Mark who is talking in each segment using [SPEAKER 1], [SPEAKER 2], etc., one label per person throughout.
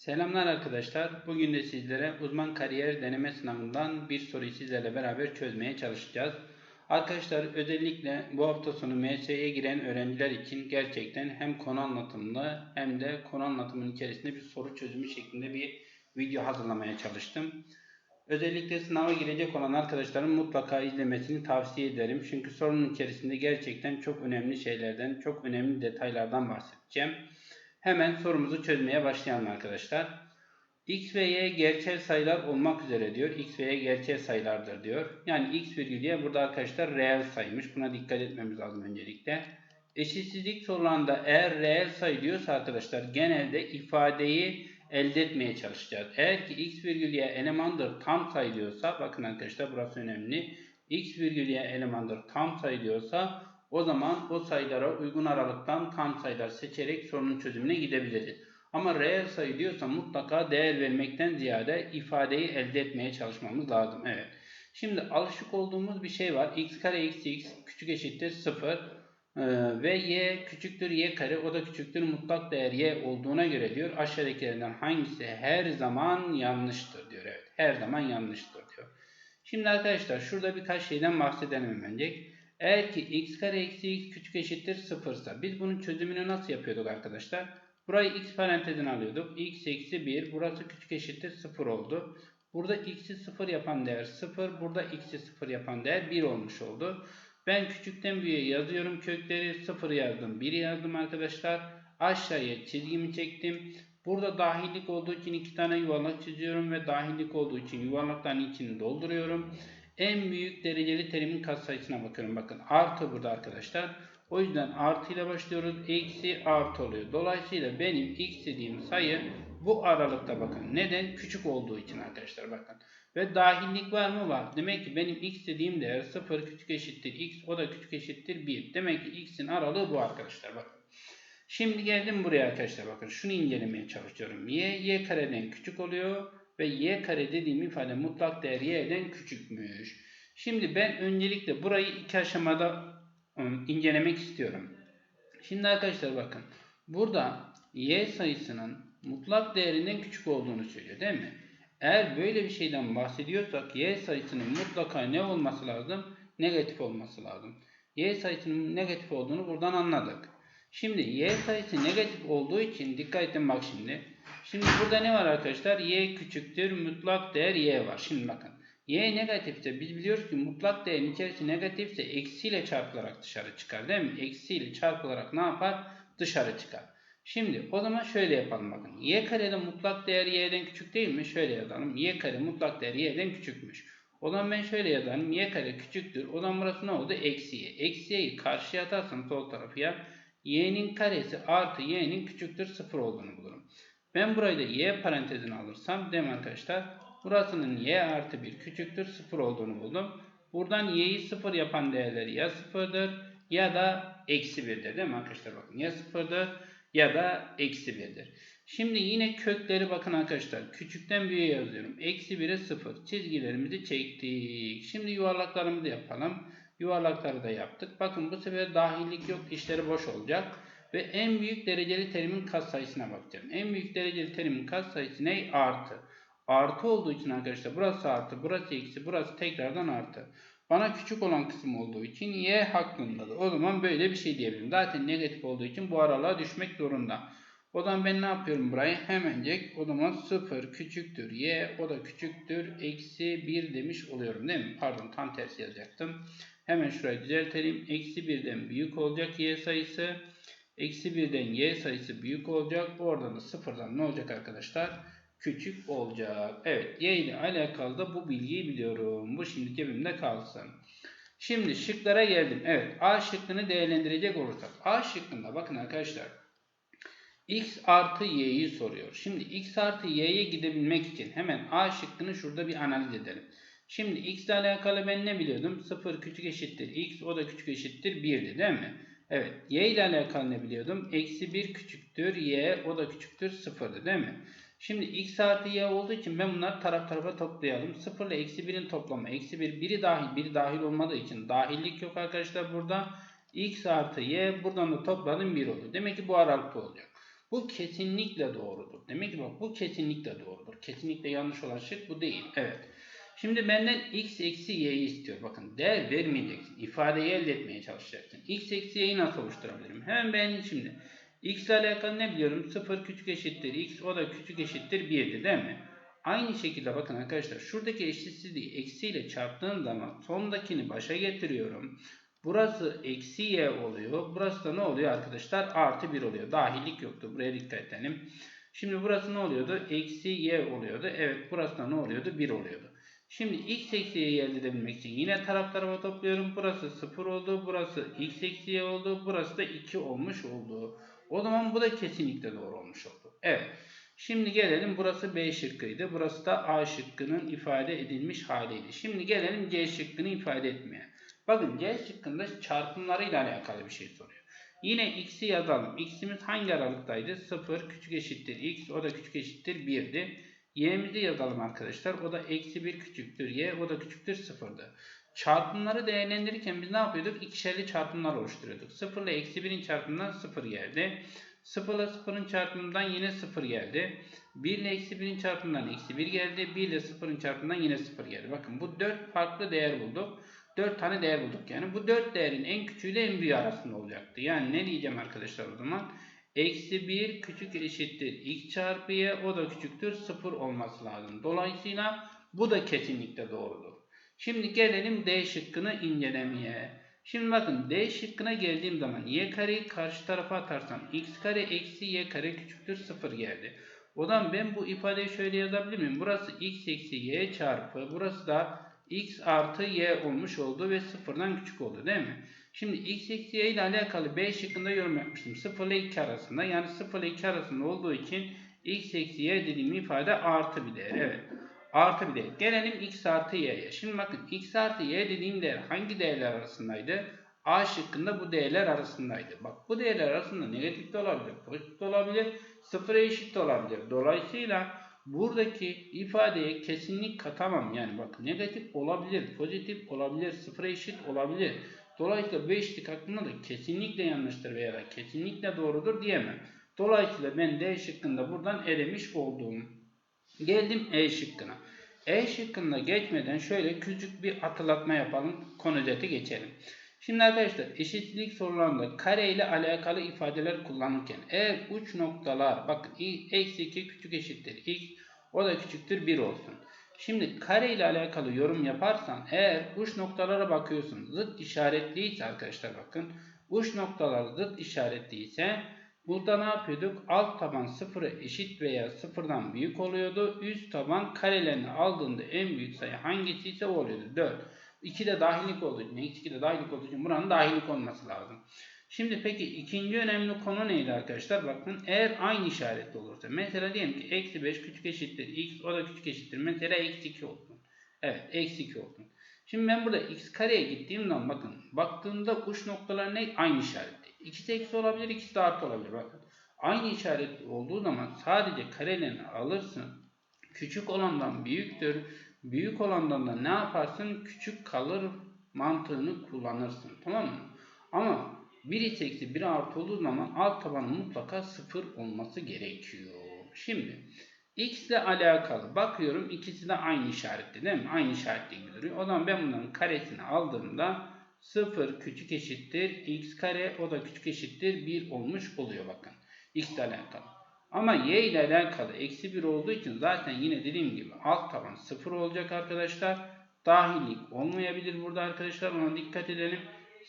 [SPEAKER 1] Selamlar arkadaşlar. Bugün de sizlere uzman kariyer deneme sınavından bir soruyu sizlerle beraber çözmeye çalışacağız. Arkadaşlar özellikle bu hafta sonu MS'ye giren öğrenciler için gerçekten hem konu anlatımlı hem de konu anlatımının içerisinde bir soru çözümü şeklinde bir video hazırlamaya çalıştım. Özellikle sınava girecek olan arkadaşların mutlaka izlemesini tavsiye ederim. Çünkü sorunun içerisinde gerçekten çok önemli şeylerden, çok önemli detaylardan bahsedeceğim. Hemen sorumuzu çözmeye başlayalım arkadaşlar. X ve Y gerçel sayılar olmak üzere diyor. X ve Y gerçel sayılardır diyor. Yani X virgül Y burada arkadaşlar reel sayıymış. Buna dikkat etmemiz lazım öncelikle. Eşitsizlik sorularında eğer reel sayı diyorsa arkadaşlar genelde ifadeyi elde etmeye çalışacağız. Eğer ki x virgül y elemandır tam sayı diyorsa bakın arkadaşlar burası önemli. x virgül y elemandır tam sayı diyorsa o zaman o sayılara uygun aralıktan tam sayılar seçerek sorunun çözümüne gidebiliriz. Ama reel sayı diyorsa mutlaka değer vermekten ziyade ifadeyi elde etmeye çalışmamız lazım. Evet. Şimdi alışık olduğumuz bir şey var. x kare eksi x küçük eşittir 0. Ee, ve y küçüktür y kare o da küçüktür mutlak değer y olduğuna göre diyor aşağıdakilerden hangisi her zaman yanlıştır diyor. Evet her zaman yanlıştır diyor. Şimdi arkadaşlar şurada birkaç şeyden bahsedelim hemencek. Eğer ki x kare eksi x küçük eşittir 0 ise biz bunun çözümünü nasıl yapıyorduk arkadaşlar? Burayı x parantezine alıyorduk. x eksi 1 burası küçük eşittir 0 oldu. Burada x'i 0 yapan değer 0. Burada x'i 0 yapan değer 1 olmuş oldu. Ben küçükten büyüğe yazıyorum kökleri. 0 yazdım 1 yazdım arkadaşlar. Aşağıya çizgimi çektim. Burada dahillik olduğu için iki tane yuvarlak çiziyorum ve dahillik olduğu için yuvarlakların içini dolduruyorum. En büyük dereceli terimin katsayısına bakıyorum. Bakın artı burada arkadaşlar. O yüzden artı ile başlıyoruz. Eksi artı oluyor. Dolayısıyla benim x dediğim sayı bu aralıkta bakın. Neden? Küçük olduğu için arkadaşlar bakın. Ve dahillik var mı? Var. Demek ki benim x dediğim değer 0 küçük eşittir x. O da küçük eşittir 1. Demek ki x'in aralığı bu arkadaşlar. Bakın. Şimdi geldim buraya arkadaşlar. Bakın şunu incelemeye çalışıyorum. y, y kareden küçük oluyor. Ve y kare dediğim ifade mutlak değer y'den küçükmüş. Şimdi ben öncelikle burayı iki aşamada ıı, incelemek istiyorum. Şimdi arkadaşlar bakın. Burada y sayısının mutlak değerinden küçük olduğunu söylüyor değil mi? Eğer böyle bir şeyden bahsediyorsak y sayısının mutlaka ne olması lazım? Negatif olması lazım. y sayısının negatif olduğunu buradan anladık. Şimdi y sayısı negatif olduğu için dikkat edin bak şimdi. Şimdi burada ne var arkadaşlar? y küçüktür mutlak değer y var. Şimdi bakın. y negatifse biz biliyoruz ki mutlak değerin içerisi negatifse eksiyle çarpılarak dışarı çıkar değil mi? Eksiyle çarpılarak ne yapar? Dışarı çıkar. Şimdi o zaman şöyle yapalım bakın. y karede mutlak değer y'den küçük değil mi? Şöyle yazalım. y kare mutlak değer y'den küçükmüş. O zaman ben şöyle yazarım. y kare küçüktür. O zaman burası ne oldu? Eksi y. Eksi y'yi karşıya atarsam sol tarafıya y'nin karesi artı y'nin küçüktür 0 olduğunu bulurum. Ben burayı da y parantezine alırsam dem arkadaşlar burasının y artı 1 küçüktür 0 olduğunu buldum. Buradan y'yi 0 yapan değerler ya 0'dır ya da eksi 1'dir değil mi arkadaşlar bakın ya 0'dır ya da eksi 1'dir. Şimdi yine kökleri bakın arkadaşlar küçükten büyüğe yazıyorum. Eksi 1'e 0 çizgilerimizi çektik. Şimdi yuvarlaklarımızı yapalım. Yuvarlakları da yaptık. Bakın bu sefer dahillik yok işleri boş olacak. Ve en büyük dereceli terimin katsayısına bakacağım. En büyük dereceli terimin katsayısı ne? Artı. Artı olduğu için arkadaşlar burası artı, burası eksi, burası tekrardan artı. Bana küçük olan kısım olduğu için y hakkındadır. O zaman böyle bir şey diyebilirim. Zaten negatif olduğu için bu aralığa düşmek zorunda. O zaman ben ne yapıyorum burayı? Hemencek o zaman 0 küçüktür y o da küçüktür eksi 1 demiş oluyorum değil mi? Pardon tam tersi yazacaktım. Hemen şurayı düzeltelim. Eksi 1'den büyük olacak y sayısı. Eksi 1'den y sayısı büyük olacak. Oradan da 0'dan ne olacak arkadaşlar? Küçük olacak. Evet y ile alakalı da bu bilgiyi biliyorum. Bu şimdi cebimde kalsın. Şimdi şıklara geldim. Evet A şıkkını değerlendirecek olursak. A şıkkında bakın arkadaşlar. X artı y'yi soruyor. Şimdi x artı y'ye gidebilmek için hemen A şıkkını şurada bir analiz edelim. Şimdi x ile alakalı ben ne biliyordum? 0 küçük eşittir x o da küçük eşittir 1'di değil mi? Evet. Y ile alakalı ne biliyordum? Eksi 1 küçüktür. Y o da küçüktür. 0'dı değil mi? Şimdi x artı y olduğu için ben bunları taraf tarafa toplayalım. 0 ile eksi 1'in toplamı. Eksi 1 biri dahil biri dahil olmadığı için dahillik yok arkadaşlar burada. x artı y buradan da topladım 1 oldu. Demek ki bu aralıkta olacak. Bu kesinlikle doğrudur. Demek ki bak bu kesinlikle doğrudur. Kesinlikle yanlış olan şık bu değil. Evet. Şimdi benden x eksi y'yi istiyor. Bakın değer vermeyeceksin. İfadeyi elde etmeye çalışacaksın. x eksi y'yi nasıl oluşturabilirim? Hemen ben şimdi x ile alakalı ne biliyorum? 0 küçük eşittir x. O da küçük eşittir 1'di değil mi? Aynı şekilde bakın arkadaşlar şuradaki eşitsizliği eksiyle çarptığım zaman sondakini başa getiriyorum. Burası eksi y oluyor. Burası da ne oluyor arkadaşlar? Artı 1 oluyor. Dahillik yoktu. Buraya dikkat edelim. Şimdi burası ne oluyordu? Eksi y oluyordu. Evet burası da ne oluyordu? 1 oluyordu. Şimdi x eksi y'yi elde edebilmek için yine taraf tarafa topluyorum. Burası 0 oldu. Burası x eksi y oldu. Burası da 2 olmuş oldu. O zaman bu da kesinlikle doğru olmuş oldu. Evet. Şimdi gelelim burası B şıkkıydı. Burası da A şıkkının ifade edilmiş haliydi. Şimdi gelelim C şıkkını ifade etmeye. Bakın C şıkkında çarpımlarıyla alakalı bir şey soruyor. Yine x'i yazalım. x'imiz hangi aralıktaydı? 0 küçük eşittir x. O da küçük eşittir 1'di. Y'mizi yazalım arkadaşlar. O da eksi 1 küçüktür y. O da küçüktür 0'dı. Çarpımları değerlendirirken biz ne yapıyorduk? İkişerli çarpımlar oluşturuyorduk. 0 ile eksi 1'in çarpımından 0 geldi. 0 ile 0'ın çarpımından yine 0 geldi. 1 ile eksi 1'in çarpımından eksi 1 geldi. 1 ile 0'ın çarpımından yine 0 geldi. Bakın bu 4 farklı değer bulduk. 4 tane değer bulduk yani. Bu 4 değerin en küçüğüyle en büyüğü arasında olacaktı. Yani ne diyeceğim arkadaşlar o zaman? Eksi 1 küçük eşittir x çarpı y o da küçüktür 0 olması lazım. Dolayısıyla bu da kesinlikle doğrudur. Şimdi gelelim D şıkkını incelemeye. Şimdi bakın D şıkkına geldiğim zaman y kareyi karşı tarafa atarsam x kare eksi y kare küçüktür 0 geldi. O zaman ben bu ifadeyi şöyle yazabilir miyim? Burası x eksi y çarpı burası da x artı y olmuş oldu ve sıfırdan küçük oldu değil mi? Şimdi x eksi y ile alakalı B şıkkında yorum yapmıştım. 0 ile 2 arasında yani 0 ile 2 arasında olduğu için x eksi y dediğim ifade artı bir değer. Evet. Artı bir değer. Gelelim x artı y'ye. Şimdi bakın x artı y dediğim değer hangi değerler arasındaydı? A şıkkında bu değerler arasındaydı. Bak bu değerler arasında negatif de olabilir, pozitif de olabilir, sıfıra eşit de olabilir. Dolayısıyla buradaki ifadeye kesinlik katamam. Yani bak negatif olabilir, pozitif olabilir, sıfıra eşit olabilir. Dolayısıyla bu eşitlik hakkında da kesinlikle yanlıştır veya kesinlikle doğrudur diyemem. Dolayısıyla ben D şıkkında buradan elemiş olduğum. Geldim E şıkkına. E şıkkında geçmeden şöyle küçük bir hatırlatma yapalım. Konu özeti geçelim. Şimdi arkadaşlar eşitlik sorularında kare ile alakalı ifadeler kullanırken eğer uç noktalar bakın eksi 2 küçük eşittir x o da küçüktür 1 olsun. Şimdi kare ile alakalı yorum yaparsan eğer uç noktalara bakıyorsun zıt işaretliyse arkadaşlar bakın uç noktalar zıt işaretliyse burada ne yapıyorduk? Alt taban sıfıra eşit veya sıfırdan büyük oluyordu. Üst taban karelerini aldığında en büyük sayı hangisi ise oluyordu. 4. 2 de dahillik olduğu için, x2 de dahillik olduğu için buranın dahillik olması lazım. Şimdi peki ikinci önemli konu neydi arkadaşlar? Bakın eğer aynı işaretli olursa. Mesela diyelim ki eksi 5 küçük eşittir x o da küçük eşittir. Mesela eksi 2 olsun. Evet eksi 2 olsun. Şimdi ben burada x kareye gittiğim zaman bakın baktığımda uç noktalar ne? Aynı işaretli. İkisi eksi olabilir ikisi de artı olabilir bakın. Aynı işaretli olduğu zaman sadece karelerini alırsın. Küçük olandan büyüktür. Büyük olandan da ne yaparsın? Küçük kalır mantığını kullanırsın. Tamam mı? Ama 1 ise eksi 1 artı olduğu zaman alt tabanın mutlaka 0 olması gerekiyor. Şimdi x ile alakalı bakıyorum ikisi de aynı işaretli değil mi? Aynı işaretli gibi duruyor. O zaman ben bunların karesini aldığımda 0 küçük eşittir x kare o da küçük eşittir 1 olmuş oluyor bakın. x ile alakalı. Ama y ile alakalı eksi 1 olduğu için zaten yine dediğim gibi alt taban 0 olacak arkadaşlar. Dahillik olmayabilir burada arkadaşlar. Ona dikkat edelim.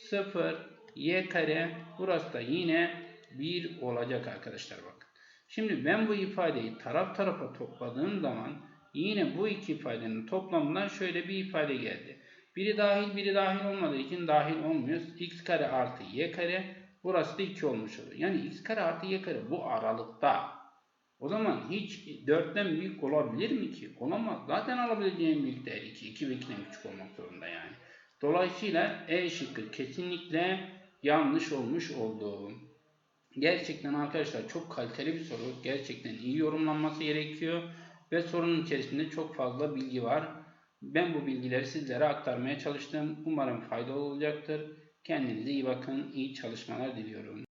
[SPEAKER 1] 0 y kare burası da yine 1 olacak arkadaşlar bakın. Şimdi ben bu ifadeyi taraf tarafa topladığım zaman yine bu iki ifadenin toplamından şöyle bir ifade geldi. Biri dahil biri dahil olmadığı için dahil olmuyor. x kare artı y kare burası da 2 olmuş oluyor. Yani x kare artı y kare bu aralıkta. O zaman hiç 4'ten büyük olabilir mi ki? Olamaz. Zaten alabileceğin büyük değer 2. 2 ve 2'den küçük olmak zorunda yani. Dolayısıyla E şıkkı kesinlikle yanlış olmuş oldu. Gerçekten arkadaşlar çok kaliteli bir soru. Gerçekten iyi yorumlanması gerekiyor. Ve sorunun içerisinde çok fazla bilgi var. Ben bu bilgileri sizlere aktarmaya çalıştım. Umarım faydalı olacaktır. Kendinize iyi bakın. İyi çalışmalar diliyorum.